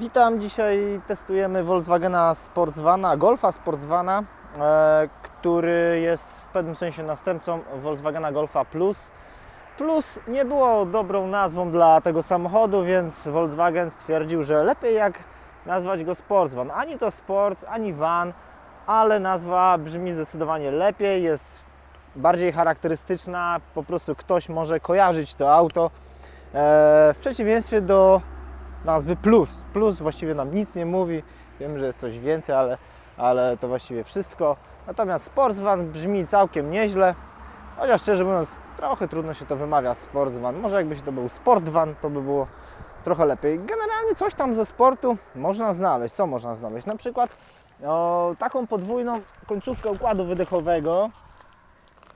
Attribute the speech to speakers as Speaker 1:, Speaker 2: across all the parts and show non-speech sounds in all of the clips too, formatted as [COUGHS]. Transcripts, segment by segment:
Speaker 1: Witam, dzisiaj testujemy Volkswagena Sportsvana, Golfa Sportsvana, e, który jest w pewnym sensie następcą Volkswagena Golfa Plus. Plus nie było dobrą nazwą dla tego samochodu, więc Volkswagen stwierdził, że lepiej jak nazwać go Sportsvan. Ani to Sports, ani Van, ale nazwa brzmi zdecydowanie lepiej, jest bardziej charakterystyczna, po prostu ktoś może kojarzyć to auto. E, w przeciwieństwie do nazwy Plus. Plus właściwie nam nic nie mówi. Wiem, że jest coś więcej, ale, ale to właściwie wszystko. Natomiast Sportsvan brzmi całkiem nieźle. Chociaż szczerze mówiąc, trochę trudno się to wymawia Sportsvan. Może jakby się to był Sportvan, to by było trochę lepiej. Generalnie coś tam ze sportu można znaleźć. Co można znaleźć? Na przykład o, taką podwójną końcówkę układu wydechowego,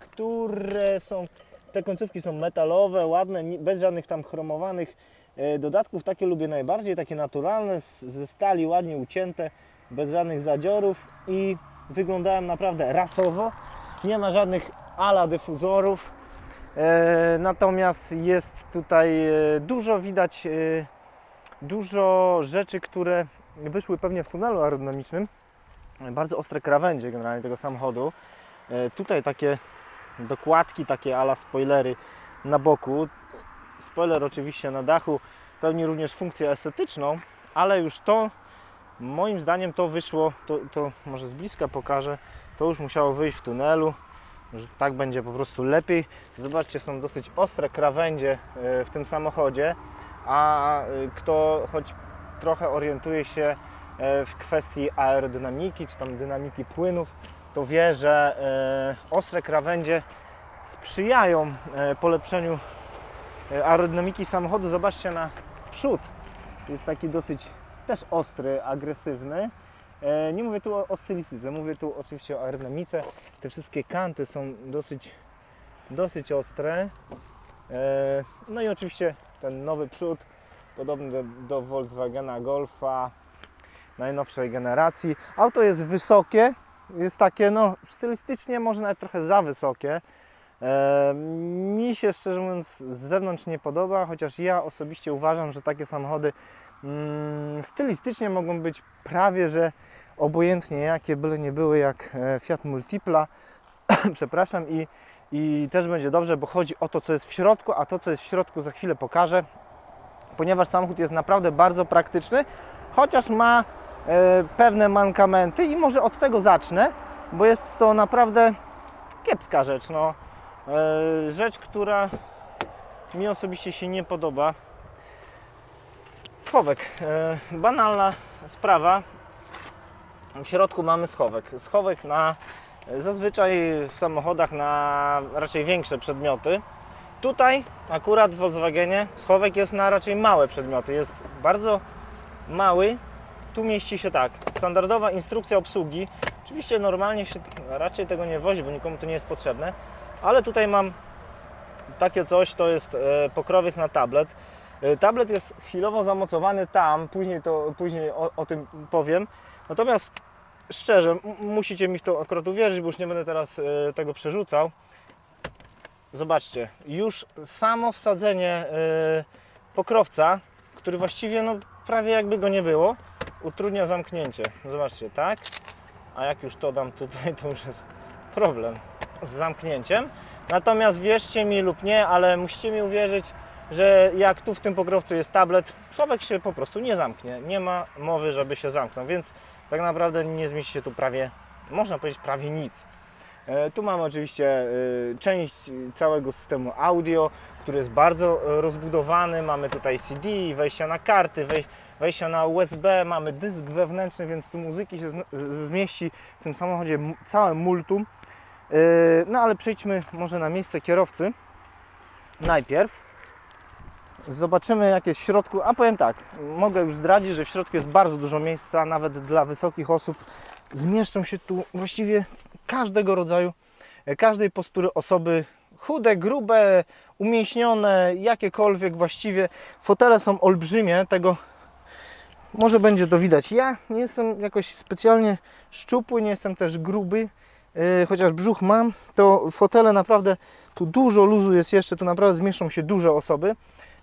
Speaker 1: które są, te końcówki są metalowe, ładne, bez żadnych tam chromowanych dodatków. Takie lubię najbardziej, takie naturalne, ze stali, ładnie ucięte, bez żadnych zadziorów i wyglądają naprawdę rasowo. Nie ma żadnych ala dyfuzorów. E, natomiast jest tutaj e, dużo widać, e, dużo rzeczy, które wyszły pewnie w tunelu aerodynamicznym. E, Bardzo ostre krawędzie generalnie tego samochodu. E, tutaj takie dokładki, takie ala spoilery na boku. Spoiler oczywiście na dachu pełni również funkcję estetyczną, ale już to moim zdaniem to wyszło, to, to może z bliska pokażę, to już musiało wyjść w tunelu, że tak będzie po prostu lepiej. Zobaczcie, są dosyć ostre krawędzie e, w tym samochodzie, a e, kto choć trochę orientuje się e, w kwestii aerodynamiki, czy tam dynamiki płynów, to wie, że ostre krawędzie sprzyjają polepszeniu aerodynamiki samochodu. Zobaczcie na przód. Jest taki dosyć też ostry, agresywny. E, Nie mówię tu o, o stylistyce, mówię tu oczywiście o aerodynamice. Te wszystkie kanty są dosyć, dosyć ostre. E, No i oczywiście ten nowy przód, podobny do, do Volkswagena Golfa najnowszej generacji. Auto jest wysokie, jest takie no stylistycznie może nawet trochę za wysokie. E, mi się szczerze mówiąc z zewnątrz nie podoba, chociaż ja osobiście uważam, że takie samochody mm, stylistycznie mogą być prawie że obojętnie jakie byle nie były jak e, Fiat Multipla, [COUGHS] przepraszam i, i też będzie dobrze, bo chodzi o to co jest w środku, a to co jest w środku za chwilę pokażę, ponieważ samochód jest naprawdę bardzo praktyczny, chociaż ma e, pewne mankamenty i może od tego zacznę, bo jest to naprawdę kiepska rzecz. No. E, rzecz, która mi osobiście się nie podoba. Schowek. E, banalna sprawa. W środku mamy schowek. Schowek na zazwyczaj w samochodach na raczej większe przedmioty. Tutaj akurat w Volkswagenie schowek jest na raczej małe przedmioty. Jest bardzo mały. Tu mieści się tak. Standardowa instrukcja obsługi. Oczywiście normalnie się raczej tego nie wozi, bo nikomu to nie jest potrzebne. Ale tutaj mam takie coś, to jest e, pokrowiec na tablet. E, Tablet jest chwilowo zamocowany tam, później, to, później o, o tym powiem. Natomiast szczerze, musicie mi w to akurat uwierzyć, bo już nie będę teraz e, tego przerzucał. Zobaczcie, już samo wsadzenie pokrowca, który właściwie no, prawie jakby go nie było, utrudnia zamknięcie. Zobaczcie, tak? A jak już to dam tutaj, to już jest problem z zamknięciem. Natomiast wierzcie mi lub nie, ale musicie mi uwierzyć, że jak tu w tym pokrowcu jest tablet, schowek się po prostu nie zamknie. Nie ma mowy, żeby się zamknął, więc tak naprawdę nie zmieści się tu prawie, można powiedzieć prawie nic. E, Tu mamy oczywiście e, część całego systemu audio, który jest bardzo e, rozbudowany. Mamy tutaj CD, wejścia na karty, wej- wejścia na USB, mamy dysk wewnętrzny, więc tu muzyki się zmieści w tym samochodzie całe multum. E, No ale przejdźmy może na miejsce kierowcy. Najpierw zobaczymy jak jest w środku. A powiem tak, mogę już zdradzić, że w środku jest bardzo dużo miejsca, nawet dla wysokich osób. Zmieszczą się tu właściwie każdego rodzaju, e, każdej postury osoby. Chude, grube, umięśnione, jakiekolwiek właściwie. Fotele są olbrzymie, tego może będzie to widać. Ja nie jestem jakoś specjalnie szczupły, nie jestem też gruby, yy, chociaż brzuch mam, to fotele naprawdę, tu dużo luzu jest jeszcze, tu naprawdę zmieszczą się duże osoby.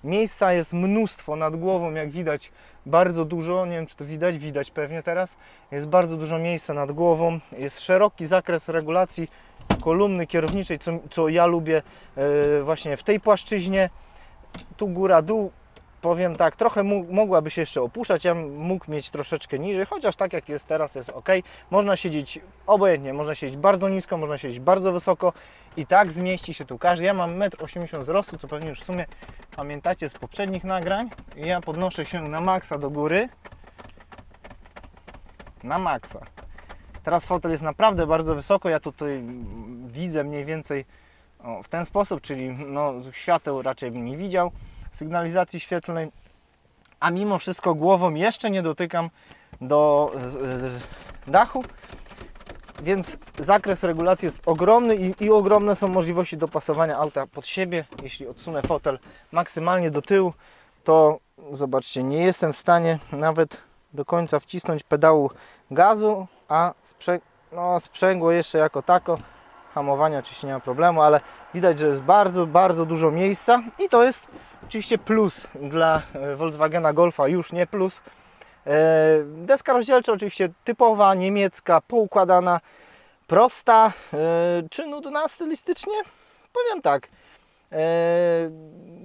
Speaker 1: Miejsca jest mnóstwo nad głową, jak widać, bardzo dużo. Nie wiem, czy to widać, widać pewnie teraz. Jest bardzo dużo miejsca nad głową. Jest szeroki zakres regulacji kolumny kierowniczej, co, co ja lubię e, właśnie w tej płaszczyźnie. Tu góra, dół. Powiem tak, trochę mogłaby się jeszcze opuszczać, ja mógł mieć troszeczkę niżej, chociaż tak jak jest teraz jest ok. Można siedzieć obojętnie, można siedzieć bardzo nisko, można siedzieć bardzo wysoko i tak zmieści się tu każdy. Ja mam 1,80 m wzrostu, co pewnie już w sumie pamiętacie z poprzednich nagrań. Ja podnoszę się na maksa do góry. Na maksa. Teraz fotel jest naprawdę bardzo wysoko. Ja tutaj widzę mniej więcej o, w ten sposób, czyli no, świateł raczej bym nie widział, sygnalizacji świetlnej, a mimo wszystko głową jeszcze nie dotykam do dachu, więc zakres regulacji jest ogromny i, i ogromne są możliwości dopasowania auta pod siebie. Jeśli odsunę fotel maksymalnie do tyłu, to zobaczcie, nie jestem w stanie nawet do końca wcisnąć pedału gazu, a no, sprzęgło jeszcze jako tako. Hamowania oczywiście nie ma problemu, ale widać, że jest bardzo, bardzo dużo miejsca i to jest oczywiście plus dla e, Volkswagena Golfa, już nie plus. E, Deska rozdzielcza oczywiście typowa, niemiecka, poukładana, prosta. E, Czy nudna stylistycznie? Powiem tak. E,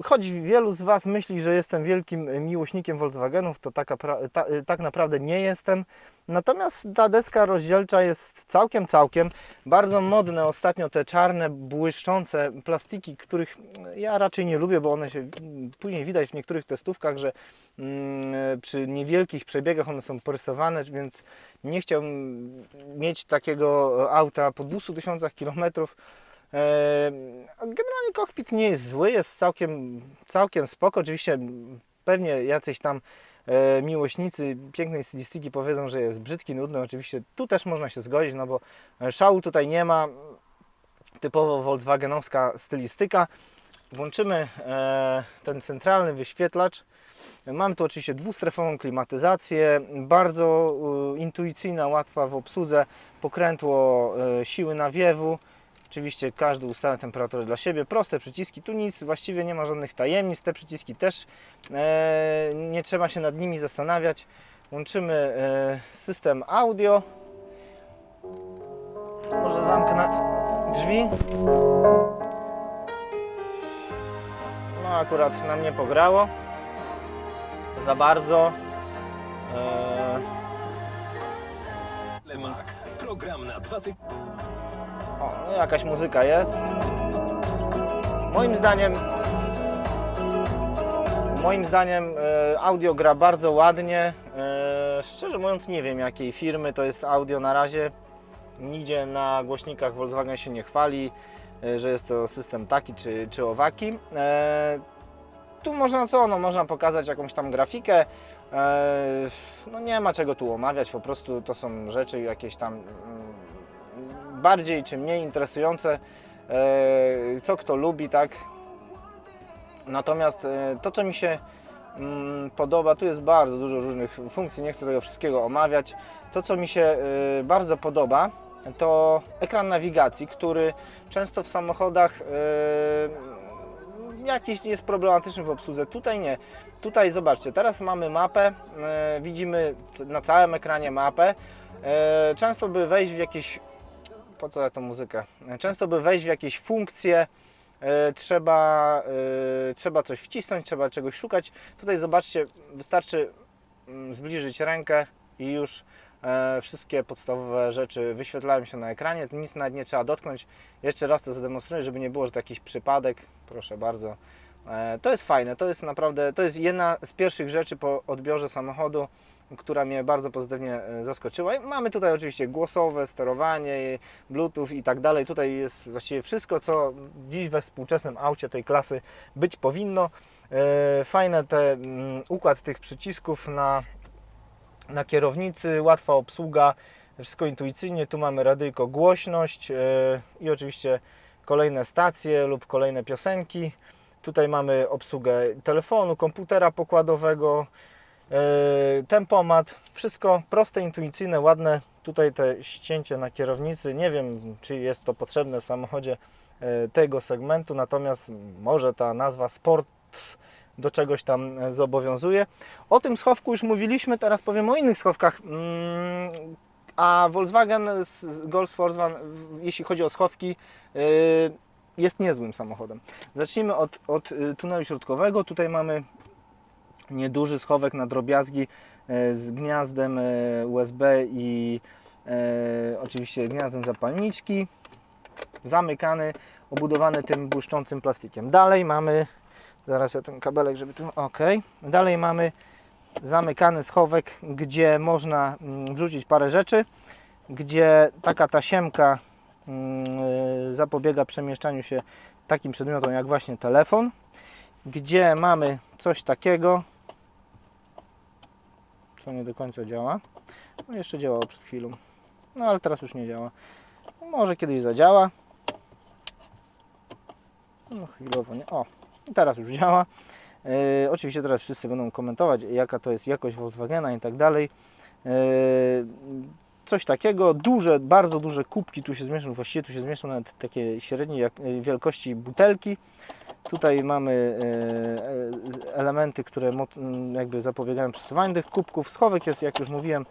Speaker 1: Choć wielu z Was myśli, że jestem wielkim miłośnikiem Volkswagenów, to taka, ta, tak naprawdę nie jestem. Natomiast ta deska rozdzielcza jest całkiem, całkiem. Bardzo modne ostatnio te czarne, błyszczące plastiki, których ja raczej nie lubię, bo one się później widać w niektórych testówkach, że mm, przy niewielkich przebiegach one są porysowane, więc nie chciałbym mieć takiego auta po 200 tysiącach kilometrów. Generalnie kokpit nie jest zły, jest całkiem, całkiem spoko. Oczywiście pewnie jacyś tam e, miłośnicy pięknej stylistyki powiedzą, że jest brzydki, nudny. Oczywiście tu też można się zgodzić, no bo e, szału tutaj nie ma. Typowo Volkswagenowska stylistyka. Włączymy e, ten centralny wyświetlacz. Mam tu oczywiście dwustrefową klimatyzację, bardzo intuicyjna, łatwa w obsłudze, pokrętło siły nawiewu. Oczywiście każdy ustawia temperaturę dla siebie, proste przyciski, tu nic właściwie nie ma żadnych tajemnic, te przyciski też e, nie trzeba się nad nimi zastanawiać. Łączymy e, system audio. Może zamknę drzwi. No akurat nam nie pograło za bardzo. E,
Speaker 2: Max. Program na dwa ty...
Speaker 1: O, no jakaś muzyka jest. Moim zdaniem moim zdaniem e, audio gra bardzo ładnie. E, szczerze mówiąc nie wiem jakiej firmy to jest audio na razie. Nigdzie na głośnikach Volkswagen się nie chwali, e, że jest to system taki czy, czy owaki. Tu można co? No, można pokazać jakąś tam grafikę. No nie ma czego tu omawiać, po prostu to są rzeczy jakieś tam mm, bardziej czy mniej interesujące, e, co kto lubi, tak. Natomiast e, to, co mi się mm, podoba, tu jest bardzo dużo różnych funkcji, nie chcę tego wszystkiego omawiać. To, co mi się e, bardzo podoba, to ekran nawigacji, który często w samochodach jakiś jest problematyczny w obsłudze. Tutaj nie. Tutaj zobaczcie, teraz mamy mapę, widzimy na całym ekranie mapę. Często by wejść w jakieś po co ja tą muzykę? Często by wejść w jakieś funkcje, e, trzeba, e, trzeba coś wcisnąć, trzeba czegoś szukać. Tutaj zobaczcie, wystarczy mm, zbliżyć rękę i już e, wszystkie podstawowe rzeczy wyświetlają się na ekranie. Nic nawet nie trzeba dotknąć. Jeszcze raz to zademonstruję, żeby nie było, że to jakiś przypadek. Proszę bardzo. To jest fajne, to jest naprawdę, to jest jedna z pierwszych rzeczy po odbiorze samochodu, która mnie bardzo pozytywnie e, zaskoczyła. Mamy tutaj oczywiście głosowe, sterowanie, bluetooth i tak dalej. Tutaj jest właściwie wszystko, co dziś we współczesnym aucie tej klasy być powinno. E, Fajne te mm, układ tych przycisków na, na kierownicy, łatwa obsługa, wszystko intuicyjnie. Tu mamy radyjko głośność e, i oczywiście kolejne stacje lub kolejne piosenki. Tutaj mamy obsługę telefonu, komputera pokładowego, tempomat. Wszystko proste, intuicyjne, ładne. Tutaj te ścięcie na kierownicy. Nie wiem, czy jest to potrzebne w samochodzie e, tego segmentu, natomiast może ta nazwa Sports do czegoś tam e, zobowiązuje. O tym schowku już mówiliśmy, teraz powiem o innych schowkach. Mm, A Volkswagen Golf Sportsvan, w- jeśli chodzi o schowki, jest niezłym samochodem. Zacznijmy od, od tunelu środkowego. Tutaj mamy nieduży schowek na drobiazgi e, z gniazdem e, USB i e, oczywiście gniazdem zapalniczki. Zamykany, obudowany tym błyszczącym plastikiem. Dalej mamy, zaraz ja ten kabelek, żeby tu, ok. Dalej mamy zamykany schowek, gdzie można mm, wrzucić parę rzeczy, gdzie taka tasiemka mm, zapobiega przemieszczaniu się takim przedmiotom jak właśnie telefon, gdzie mamy coś takiego, nie do końca działa. No jeszcze działało przed chwilą, no ale teraz już nie działa. Może kiedyś zadziała. No chwilowo nie. O, teraz już działa. E, oczywiście teraz wszyscy będą komentować, jaka to jest jakość Volkswagena i tak dalej. E, coś takiego, duże, bardzo duże kubki tu się zmieszczą, właściwie tu się zmieszczą nawet takie średniej e, wielkości butelki. Tutaj mamy e, e, elementy, które jakby zapobiegają przesuwaniu tych kubków. Schowek jest, jak już mówiłem,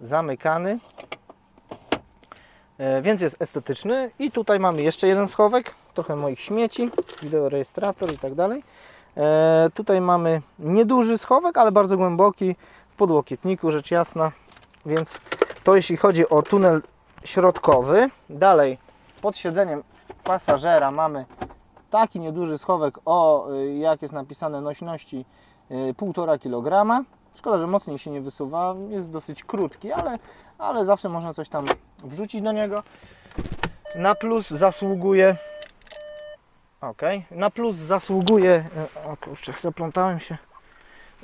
Speaker 1: zamykany. Więc jest estetyczny. I tutaj mamy jeszcze jeden schowek, trochę moich śmieci, wideorejestrator i tak dalej. Tutaj mamy nieduży schowek, ale bardzo głęboki w podłokietniku, rzecz jasna. Więc to jeśli chodzi o tunel środkowy. Dalej pod siedzeniem pasażera mamy taki nieduży schowek o, y, jak jest napisane, nośności y, 1,5 kg. Szkoda, że mocniej się nie wysuwa, jest dosyć krótki, ale, ale zawsze można coś tam wrzucić do niego. Na plus zasługuje. Ok, na plus zasługuje. y, O kurczę, zaplątałem się.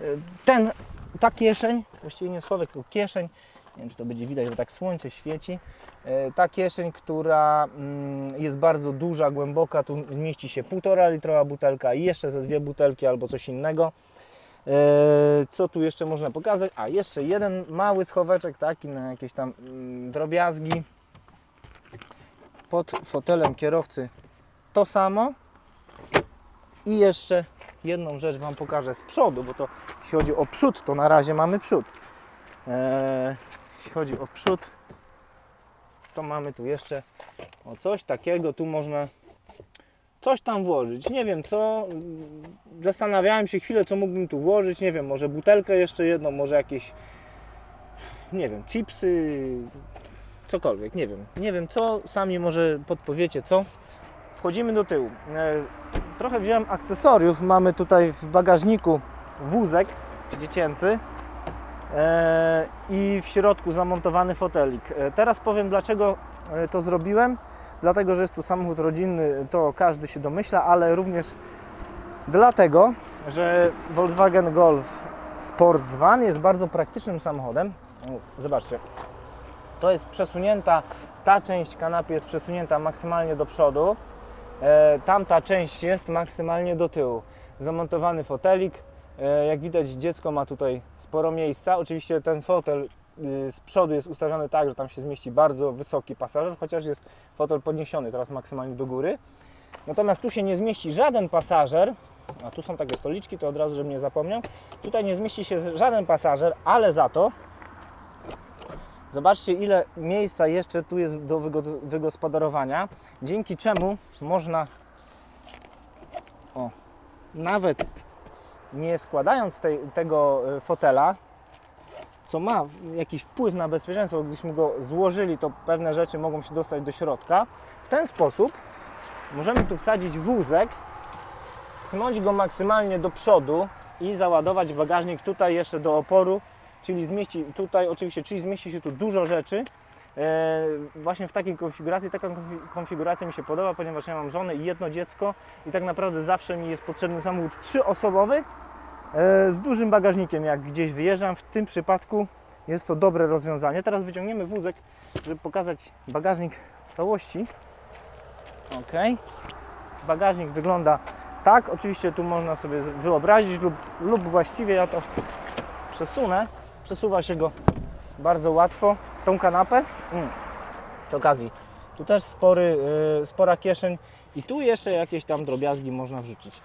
Speaker 1: Y, Ten, ta kieszeń, właściwie nie schowek, tylko kieszeń. Nie wiem, czy to będzie widać, bo tak słońce świeci. E, Ta kieszeń, która mm, jest bardzo duża, głęboka, tu mieści się 1,5 litrowa butelka i jeszcze ze dwie butelki albo coś innego. E, Co tu jeszcze można pokazać? A jeszcze jeden mały schoweczek taki na jakieś tam mm, drobiazgi. Pod fotelem kierowcy to samo. I jeszcze jedną rzecz Wam pokażę z przodu, bo to jeśli chodzi o przód, to na razie mamy przód. E, Jeśli chodzi o przód, to mamy tu jeszcze o coś takiego, tu można coś tam włożyć. Nie wiem co, zastanawiałem się chwilę, co mógłbym tu włożyć. Nie wiem, może butelkę jeszcze jedną, może jakieś, nie wiem, chipsy, cokolwiek, nie wiem. Nie wiem co, sami może podpowiecie co. Wchodzimy do tyłu. E, Trochę wziąłem akcesoriów. Mamy tutaj w bagażniku wózek dziecięcy. E, i w środku zamontowany fotelik. E, Teraz powiem dlaczego e, to zrobiłem. Dlatego, że jest to samochód rodzinny, to każdy się domyśla, ale również dlatego, że Volkswagen Golf Sportsvan jest bardzo praktycznym samochodem. Zobaczcie, to jest przesunięta, ta część kanapy jest przesunięta maksymalnie do przodu, tamta część jest maksymalnie do tyłu. Zamontowany fotelik, Jak widać dziecko ma tutaj sporo miejsca. Oczywiście ten fotel y, z przodu jest ustawiony tak, że tam się zmieści bardzo wysoki pasażer, chociaż jest fotel podniesiony teraz maksymalnie do góry. Natomiast tu się nie zmieści żaden pasażer, a tu są takie stoliczki, to od razu, żebym nie zapomniał. Tutaj nie zmieści się żaden pasażer, ale za to zobaczcie ile miejsca jeszcze tu jest do wygo- wygospodarowania, dzięki czemu można o, nawet nie składając tej, tego e, fotela, co ma jakiś wpływ na bezpieczeństwo, gdybyśmy go złożyli, to pewne rzeczy mogą się dostać do środka. W ten sposób możemy tu wsadzić wózek, pchnąć go maksymalnie do przodu i załadować bagażnik tutaj jeszcze do oporu, czyli zmieści tutaj oczywiście, czyli zmieści się tu dużo rzeczy. E, właśnie w takiej konfiguracji, taka konfi- konfiguracja mi się podoba, ponieważ ja mam żonę i jedno dziecko i tak naprawdę zawsze mi jest potrzebny samochód trzyosobowy e, z dużym bagażnikiem, jak gdzieś wyjeżdżam. W tym przypadku jest to dobre rozwiązanie. Teraz wyciągniemy wózek, żeby pokazać bagażnik w całości. Ok. Bagażnik wygląda tak. Oczywiście tu można sobie wyobrazić lub, lub właściwie ja to przesunę. Przesuwa się go bardzo łatwo. Tą kanapę. Mm. Przy okazji, tu też spory, y, spora kieszeń i tu jeszcze jakieś tam drobiazgi można wrzucić.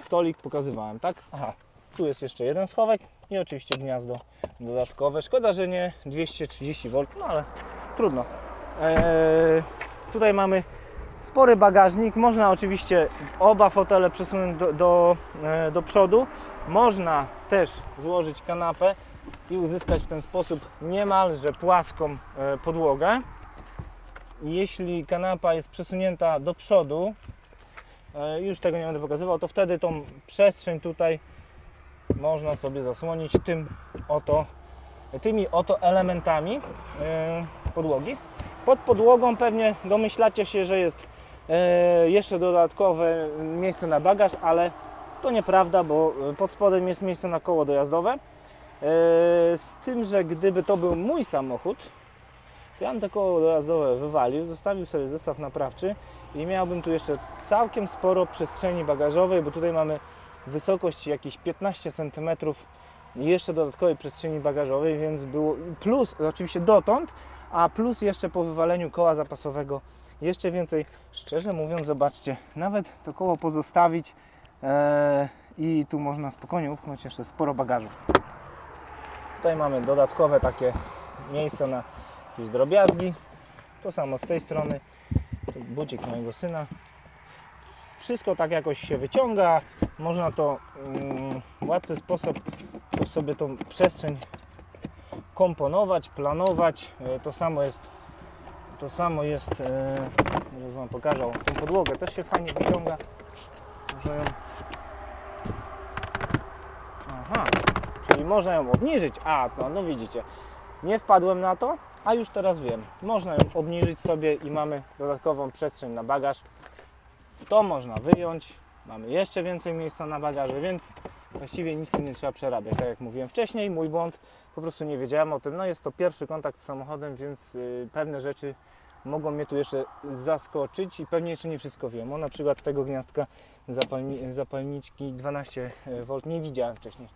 Speaker 1: stolik pokazywałem, tak? Aha, tu jest jeszcze jeden schowek i oczywiście gniazdo dodatkowe. Szkoda, że nie 230 V, no ale trudno. Eee, tutaj mamy spory bagażnik. Można oczywiście oba fotele przesunąć do, do, e, do przodu. Można też złożyć kanapę i uzyskać w ten sposób niemalże płaską e, podłogę. Jeśli kanapa jest przesunięta do przodu, e, już tego nie będę pokazywał, to wtedy tą przestrzeń tutaj można sobie zasłonić tym oto, tymi oto elementami e, podłogi. Pod podłogą pewnie domyślacie się, że jest jeszcze dodatkowe miejsce na bagaż, ale to nieprawda, bo pod spodem jest miejsce na koło dojazdowe. E, Z tym, że gdyby to był mój samochód, to ja bym to koło dojazdowe wywalił, zostawił sobie zestaw naprawczy i miałbym tu jeszcze całkiem sporo przestrzeni bagażowej, bo tutaj mamy wysokość jakieś 15 cm i jeszcze dodatkowej przestrzeni bagażowej, więc było plus oczywiście dotąd, a plus jeszcze po wywaleniu koła zapasowego jeszcze więcej. Szczerze mówiąc, zobaczcie, nawet to koło pozostawić e, i tu można spokojnie upchnąć jeszcze sporo bagażu. Tutaj mamy dodatkowe takie miejsca na jakieś drobiazgi. To samo z tej strony. Tu bucik mojego syna. Wszystko tak jakoś się wyciąga. Można to mm, w łatwy sposób sobie tą przestrzeń komponować, planować. E, To samo jest to samo jest e, zaraz Wam pokażę tą podłogę też się fajnie wyciąga można ją aha czyli można ją obniżyć. A no, no widzicie. Nie wpadłem na to a już teraz wiem. Można ją obniżyć sobie i mamy dodatkową przestrzeń na bagaż. To można wyjąć. Mamy jeszcze więcej miejsca na bagaże więc właściwie nic nie trzeba przerabiać. Tak jak mówiłem wcześniej mój błąd. Po prostu nie wiedziałem o tym. No jest to pierwszy kontakt z samochodem, więc y, pewne rzeczy mogą mnie tu jeszcze zaskoczyć i pewnie jeszcze nie wszystko wiem. O na przykład tego gniazdka zapalni zapalniczki 12V nie widziałem wcześniej.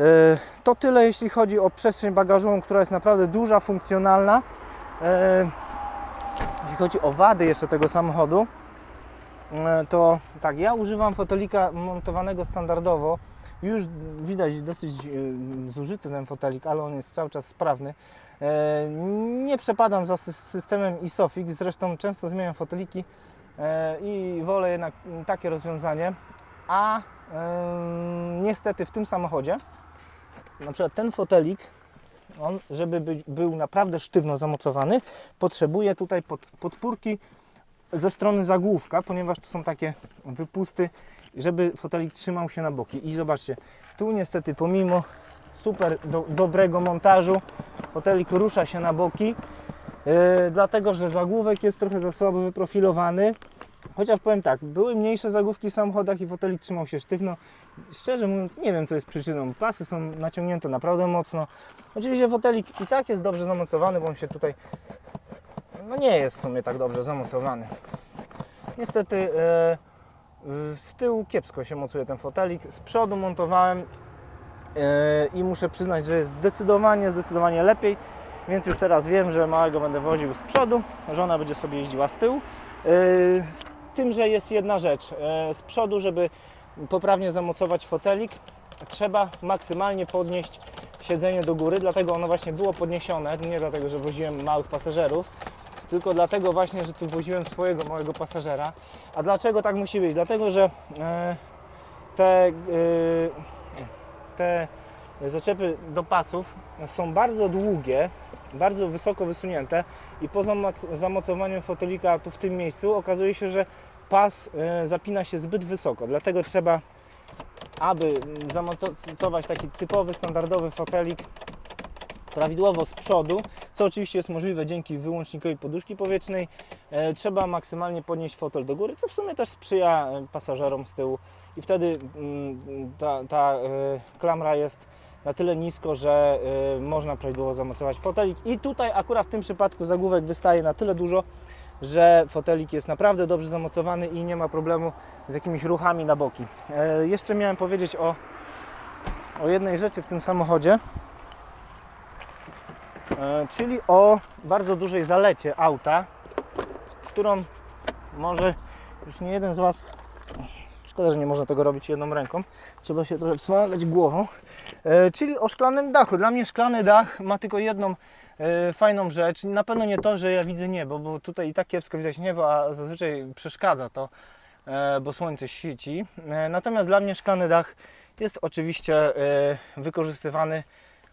Speaker 1: Y, To tyle jeśli chodzi o przestrzeń bagażową, która jest naprawdę duża, funkcjonalna. Y, Jeśli chodzi o wady jeszcze tego samochodu, y, to tak, ja używam fotelika montowanego standardowo. Już widać dosyć e, zużyty ten fotelik, ale on jest cały czas sprawny. E, Nie przepadam za sy- systemem ISOFIX, zresztą często zmieniam foteliki e, i wolę jednak takie rozwiązanie. A niestety w tym samochodzie, na przykład ten fotelik, on, żeby być, był naprawdę sztywno zamocowany, potrzebuje tutaj pod, podpórki ze strony zagłówka, ponieważ to są takie wypusty żeby fotelik trzymał się na boki. I zobaczcie, tu niestety pomimo super do, dobrego montażu, fotelik rusza się na boki, yy, dlatego że zagłówek jest trochę za słabo wyprofilowany. Chociaż powiem tak, były mniejsze zagłówki w samochodach i fotelik trzymał się sztywno. Szczerze mówiąc, nie wiem co jest przyczyną. Pasy są naciągnięte naprawdę mocno. Oczywiście fotelik i tak jest dobrze zamocowany, bo on się tutaj no nie jest w sumie tak dobrze zamocowany. Niestety yy, z tyłu kiepsko się mocuje ten fotelik. Z przodu montowałem e, i muszę przyznać, że jest zdecydowanie, zdecydowanie lepiej. Więc już teraz wiem, że małego będę woził z przodu, żona będzie sobie jeździła z tyłu. E, Z tym, że jest jedna rzecz. E, Z przodu, żeby poprawnie zamocować fotelik, trzeba maksymalnie podnieść siedzenie do góry, dlatego ono właśnie było podniesione, nie dlatego, że woziłem małych pasażerów, tylko dlatego właśnie, że tu woziłem swojego małego pasażera. A dlaczego tak musi być? Dlatego, że e, te, e, te zaczepy do pasów są bardzo długie, bardzo wysoko wysunięte i po zamoc- zamocowaniu fotelika tu w tym miejscu okazuje się, że pas e, zapina się zbyt wysoko. Dlatego trzeba, aby zamontować taki typowy, standardowy fotelik prawidłowo z przodu, co oczywiście jest możliwe dzięki wyłącznikowi poduszki powietrznej. E, trzeba maksymalnie podnieść fotel do góry, co w sumie też sprzyja e, pasażerom z tyłu i wtedy mm, ta, ta klamra jest na tyle nisko, że e, można prawidłowo zamocować fotelik i tutaj akurat w tym przypadku zagłówek wystaje na tyle dużo, że fotelik jest naprawdę dobrze zamocowany i nie ma problemu z jakimiś ruchami na boki. E, jeszcze miałem powiedzieć o, o jednej rzeczy w tym samochodzie, E, czyli o bardzo dużej zalecie auta, którą może już nie jeden z Was Szkoda, że nie można tego robić jedną ręką. Trzeba się trochę wspomagać głową. E, czyli o szklanym dachu. Dla mnie szklany dach ma tylko jedną e, fajną rzecz. Na pewno nie to, że ja widzę niebo, bo tutaj i tak kiepsko widać niebo, a zazwyczaj przeszkadza to, e, bo słońce świeci. Natomiast dla mnie szklany dach jest oczywiście wykorzystywany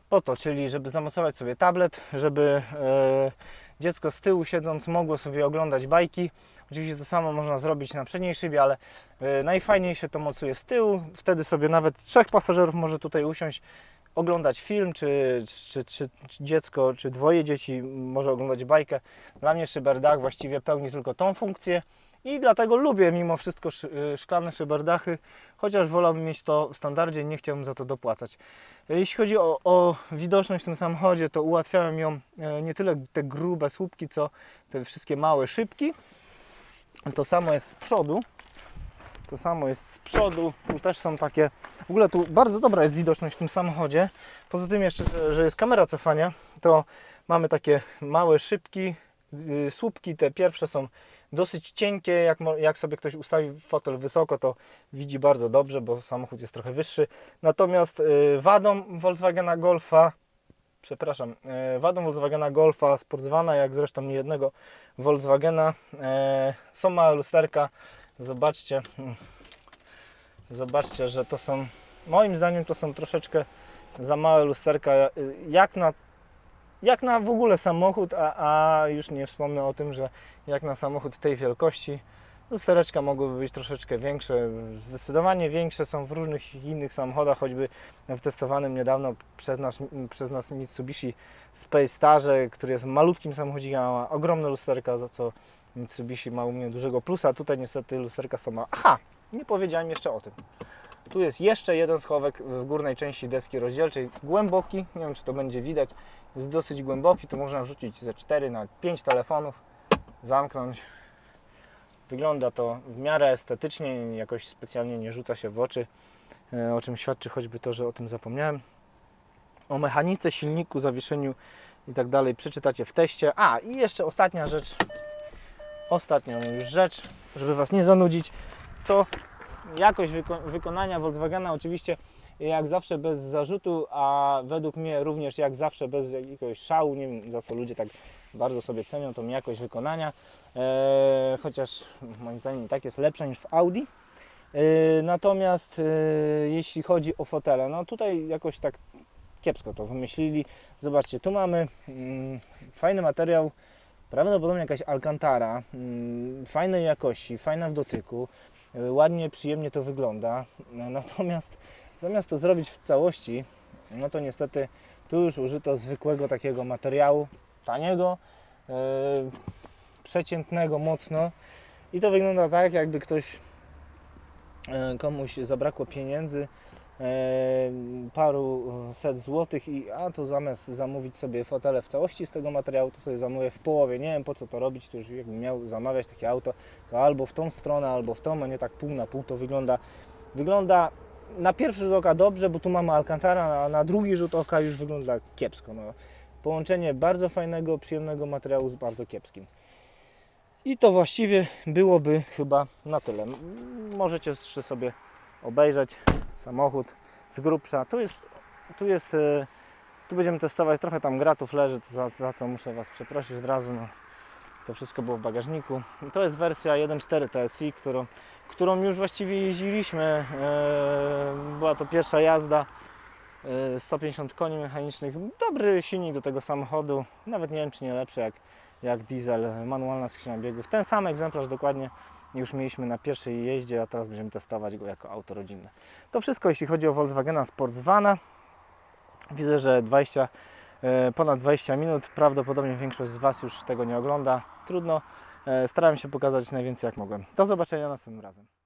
Speaker 1: po to, czyli żeby zamocować sobie tablet, żeby dziecko z tyłu siedząc mogło sobie oglądać bajki. Oczywiście to samo można zrobić na przedniej szybie, ale e, najfajniej się to mocuje z tyłu. Wtedy sobie nawet trzech pasażerów może tutaj usiąść, oglądać film, czy, czy, czy, czy dziecko, czy dwoje dzieci może oglądać bajkę. Dla mnie szyberdach właściwie pełni tylko tą funkcję i dlatego lubię mimo wszystko szy- y, szklane szyberdachy, chociaż wolałbym mieć to w standardzie nie chciałbym za to dopłacać. Jeśli chodzi o, o widoczność w tym samochodzie, to ułatwiałem ją e, nie tyle te grube słupki, co te wszystkie małe szybki. To samo jest z przodu. To samo jest z przodu. Tu też są takie. W ogóle tu bardzo dobra jest widoczność w tym samochodzie. Poza tym jeszcze, że- jest kamera cofania, to mamy takie małe szybki, yy, słupki. Te pierwsze są dosyć cienkie. Jak, jak sobie ktoś ustawi fotel wysoko, to widzi bardzo dobrze, bo samochód jest trochę wyższy. Natomiast yy, wadą Volkswagena Golfa, przepraszam, yy, wadą Volkswagena Golfa Sportsvana, jak zresztą nie jednego Volkswagena, yy, są małe lusterka. Zobaczcie, hmm, zobaczcie, że to są, moim zdaniem to są troszeczkę za małe lusterka, jak na, jak na w ogóle samochód, a, a już nie wspomnę o tym, że jak na samochód tej wielkości, lustereczka mogłyby być troszeczkę większe, zdecydowanie większe są w różnych innych samochodach, choćby w testowanym niedawno przez nas, przez nas Mitsubishi Space Starze, który jest malutkim samochodzikiem, ma ogromne lusterka, za co Mitsubishi ma u mnie dużego plusa. Tutaj niestety lusterka są małe. Aha, nie powiedziałem jeszcze o tym. Tu jest jeszcze jeden schowek w górnej części deski rozdzielczej, głęboki, nie wiem czy to będzie widać, jest dosyć głęboki, tu można wrzucić ze 4 na 5 telefonów, zamknąć. Wygląda to w miarę estetycznie, jakoś specjalnie nie rzuca się w oczy, e, o czym świadczy choćby to, że o tym zapomniałem. O mechanice, silniku, zawieszeniu i tak dalej przeczytacie w teście. A i jeszcze ostatnia rzecz, ostatnia już rzecz, żeby Was nie zanudzić, to jakość wyko- wykonania Volkswagena. Oczywiście jak zawsze bez zarzutu, a według mnie również jak zawsze bez jakiegoś szału, nie wiem za co ludzie tak bardzo sobie cenią tą jakość wykonania, e, chociaż moim zdaniem tak jest lepsza niż w Audi. E, natomiast e, jeśli chodzi o fotele, no tutaj jakoś tak kiepsko to wymyślili. Zobaczcie, tu mamy mm, fajny materiał, prawdopodobnie jakaś alcantara, mm, fajnej jakości, fajna w dotyku, ładnie, przyjemnie to wygląda. No, Natomiast zamiast to zrobić w całości, no to niestety tu już użyto zwykłego takiego materiału, taniego, yy, przeciętnego mocno i to wygląda tak, jakby ktoś e, komuś zabrakło pieniędzy, e, paru e, set złotych i a to zamiast zamówić sobie fotele w całości z tego materiału, to sobie zamówię w połowie. Nie wiem po co to robić, to już jakbym miał zamawiać takie auto, to albo w tą stronę, albo w tą, a nie tak pół na pół to wygląda. Wygląda na pierwszy rzut oka dobrze, bo tu mamy Alcantara, a na drugi rzut oka już wygląda kiepsko. No. Połączenie bardzo fajnego, przyjemnego materiału z bardzo kiepskim. I to właściwie byłoby chyba na tyle. Możecie jeszcze sobie obejrzeć samochód z grubsza. Tu jest, tu jest, e, tu będziemy testować, trochę tam gratów leży, za, za co muszę Was przeprosić od razu. No. To wszystko było w bagażniku. I To jest wersja 1.4 TSI, którą, którą już właściwie jeździliśmy. E, Była to pierwsza jazda. E, 150 koni mechanicznych. Dobry silnik do tego samochodu. Nawet nie wiem, czy nie lepszy jak, jak diesel. Manualna skrzynia biegów. Ten sam egzemplarz dokładnie już mieliśmy na pierwszej jeździe, a teraz będziemy testować go jako auto rodzinne. To wszystko jeśli chodzi o Volkswagena Sportsvana. Widzę, że 20, e, ponad 20 minut. Prawdopodobnie większość z Was już tego nie ogląda. Trudno. E, Starałem się pokazać najwięcej jak mogłem. Do zobaczenia następnym razem.